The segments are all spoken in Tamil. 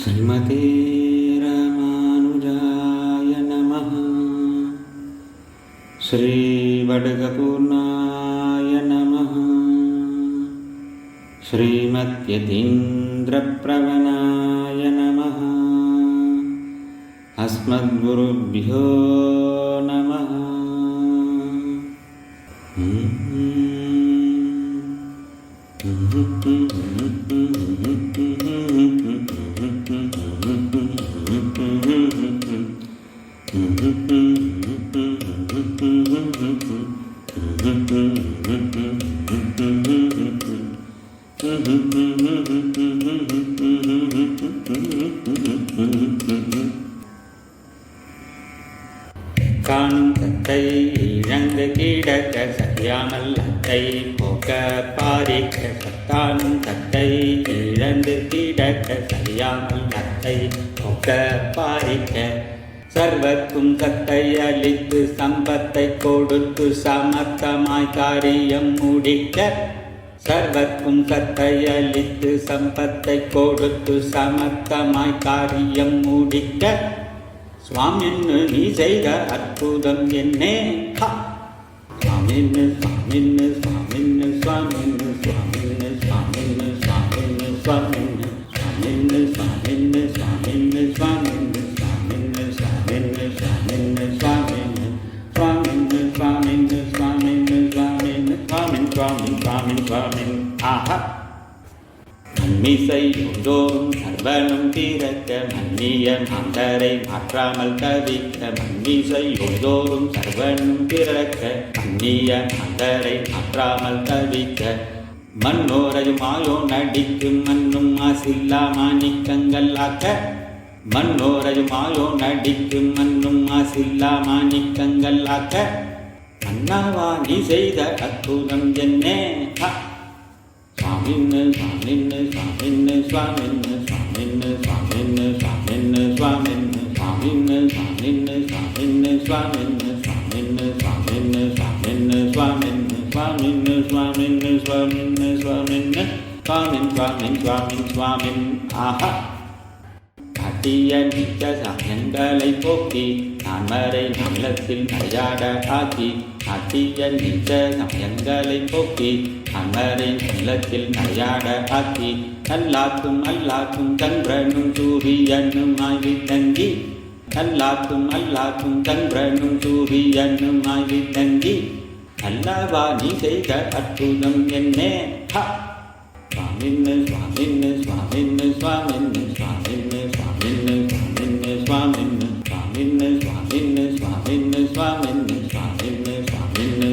श्रीमते रामानुजाय नमः। श्रीवडगपूर्णाय नमः। श्रीमत्यतीन्द्रप्रवणाय नमः। अस्मद्गुरुभ्यो नमः காணும் தத்தை இழந்து கிடக்க சரியாமல் அத்தை போக்க பாரிக்க சத்தானும் தத்தை இழந்து கிடக்க சரியாமல் அத்தை போக்க பாரிக்க சர்வத்தும் சத்தை அளித்து சம்பத்தை கொடுத்து சமத்தமாய் காரியம் முடிக்க சர்வத்தும் சத்தை அளித்து சம்பத்தை கொடுத்து சமத்தமாய் காரியம் முடிக்க சுவாமின்னு நீ செய்த அற்புதம் என்னே சுவாமின்னு சுவாமின்னு சுவாமின்னு சுவாமின்னு சுவாமின்னு சுவாமின்னு சுவாமின்னு சுவாமின்னு சுவாமின்னு சுவாமின்னு சுவாமின்னு சுவாமின்னு மிசை மண்மிசையோதோறும் சர்வனும் தீரக்க மன்னிய மாந்தரை மாற்றாமல் தவிக்க மண்மிசையோதோறும் சர்வனும் திறக்க மன்னிய மாந்தரை மாற்றாமல் தவிக்க மண்ணோரையும் மாயோ நடிக்கும் மண்ணும் மாசில்லா மாணிக்கங்கள் ஆக்க மண்ணோரையும் மாயோ நடிக்கும் மண்ணும் மாசில்லா மாணிக்கங்கள் ஆக்க அண்ணாவா நீ செய்த அற்புதம் என்னே? நின்னு நின்னு நின்னு சுவாமின்னு நின்னு நின்னு நின்னு சுவாமின்னு நின்னு நின்னு நின்னு சுவாமின்னு நின்னு நின்னு நின்னு சுவாமின்னு சுவாமின்னு சுவாமின்னு சுவாமின்னு சுவாமின்னு சுவாமின் சுவாமின் சுவாமின் சுவாமின் ஆஹா காட்டிய நித்த சமயங்களை போக்கி நான் வரை நல்லத்தில் நையாட ஆக்கி காட்டிய நித்த சமயங்களை போக்கி நான் வரை நல்லத்தில் நையாட ஆக்கி அல்லாக்கும் அல்லாக்கும் கன்றனும் சூரியனும் ஆகி தங்கி அல்லாக்கும் அல்லாக்கும் கன்றனும் சூரியனும் ஆகி தங்கி அல்லவா நீ செய்த அற்புதம் என்னே? ஹா சுவாமின்னு சுவாமின்னு சுவாமின்னு சுவாமின்னு சுவாமின்னு சுவாமின்னு சுவாமின்னு சுவாமின்னு சுவாமின்னு சுவாமின்னு சுவாமின்னு சுவாமின்னு சுவாமின்னு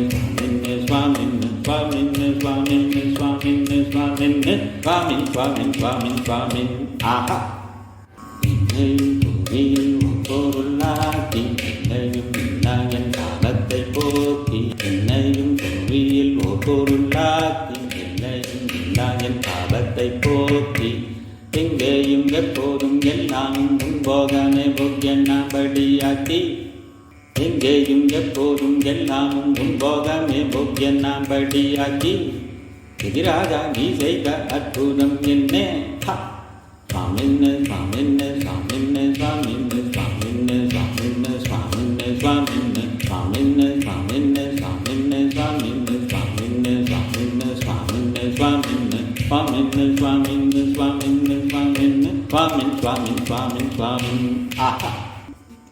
சுவாமின்னு சுவாமின்னு சுவாமின்னு சுவாமின்னு சுவாமின்னு சுவாமின்னு சுவாமின் சுவாமின் சுவாமின் சுவாமின் ஆஹா என்னையும் எல்லாமும் முன்போகமே போக்கியன்னாம்படியாக்கி எங்கேயும் எப்போதும் எல்லாமும் உன் முன்போகமே போக்கியன்னாம்படியாக்கி எதிராக நீ செய்த அற்புதம் என்ன? ஹா சுவாமின்னு சுவாமின் சுவாமின் சுவாமின் சுவாமின். ஆஹா.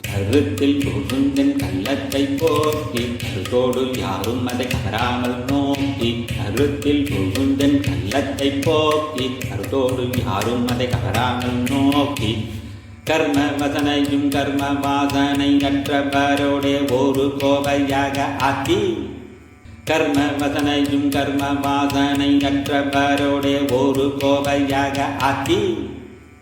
கருத்தில் புகுந்தன் கள்ளத்தை போக்கி கருத்தோடு யாரும் அதை கவராமல் நோக்கி கருத்தில் புகுந்தன் கள்ளத்தை போக்கி கருத்தோடு யாரும் அதை கவராமல் நோக்கி. கர்ம வசனையும் கர்ம வாசனை அற்றவரோடே ஒரு கோவையாக ஆக்கி கர்ம வசனையும் கர்ம வாசனை அற்றவரோடே ஒரு கோவையாக ஆக்கி.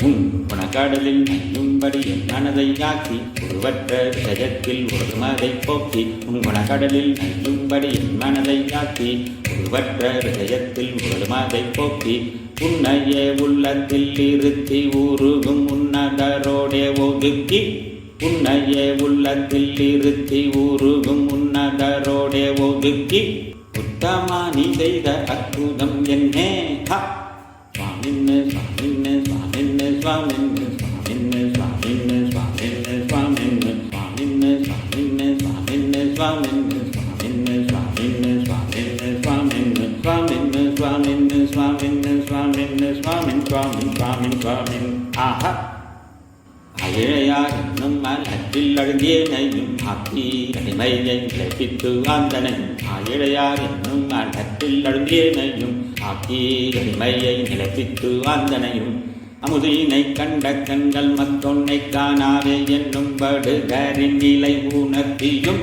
உன் குணக்கடலில் நையும்படி என் மனதை ஆக்கி உருவற்ற விஷயத்தில் ஒரு மதை போக்கி உன் குணக்கடலில் நையும்படி என் மனதை ஆக்கி உருவற்ற விஷயத்தில் ஒரு மதை போக்கி உன்னையே உள்ளத்தில் இருத்தி உருகும் உன்னதரோடே ஒதுக்கி உன்னையே உள்ளத்தில் இருத்தி உருகும் உன்னதரோடே ஒதுக்கி உத்தமா நீ செய்த அற்புத சுவாமின்னு சுவாமின்னு சுவாமின்னு சுவாமின்னு சுவாமின்னு சுவாமின் சுவாமின் சுவாமின் சுவாமின் ஆஹா அழையார் என்னும் மலத்தில் அழுந்தியனையும் ஆக்கி அடிமையை கிளப்பித்து ஆந்தனையும் அழையார் என்னும் மலத்தில் அழுந்தியனையும் ஆக்கி அடிமையை நிலப்பித்து ஆந்தனையும் அமுதினை கண்ட கண்கள் மத்தொன்னை காணாவே என்னும் படுகரின் நிலை உணர்த்தியும்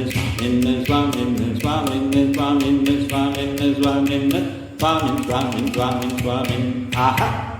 swamin swamin ah ha.